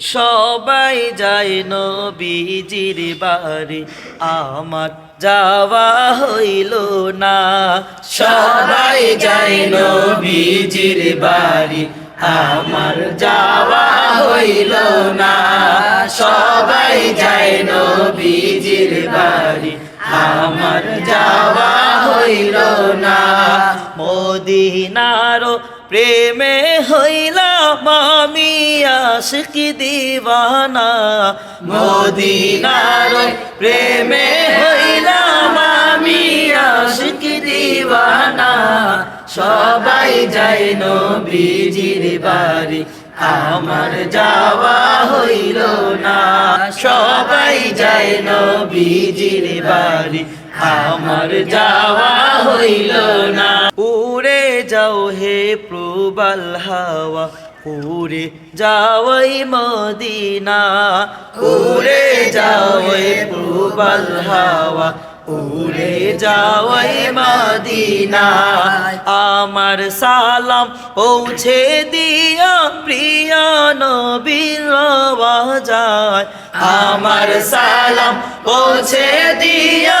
সবাই যায় নবীজির বাড়ি। আমার যাওয়া হইল না। সবাই যায় নবীজির বাড়ি। আমার যাওয়া হইল না। সবাই যায় নবীজির বাড়ি। আমার যাওয়া হইল না। মদিনারো প্রেমে হইলাম। আমি আশিকি দিবানা মদিনার প্রেমে হইলাম আমি আশিকি দিবানা সবাই যাই নবীজির বাড়ি, আমার যাওয়া হইল না। সবাই যাই নবীজির বাড়ি, আমার যাওয়া হইল না। উড়ে যাও হে প্রবাল হাওয়া উড়ে যাওয়াই মদিনা উড়ে যাওয়াই হে প্রবাল হাওয়া উড়ে যাওয়াই মদিনা। আমার সালাম পৌঁছে দিয়া প্রিয় নবীর যায় আমার সালাম পৌঁছে দিয়া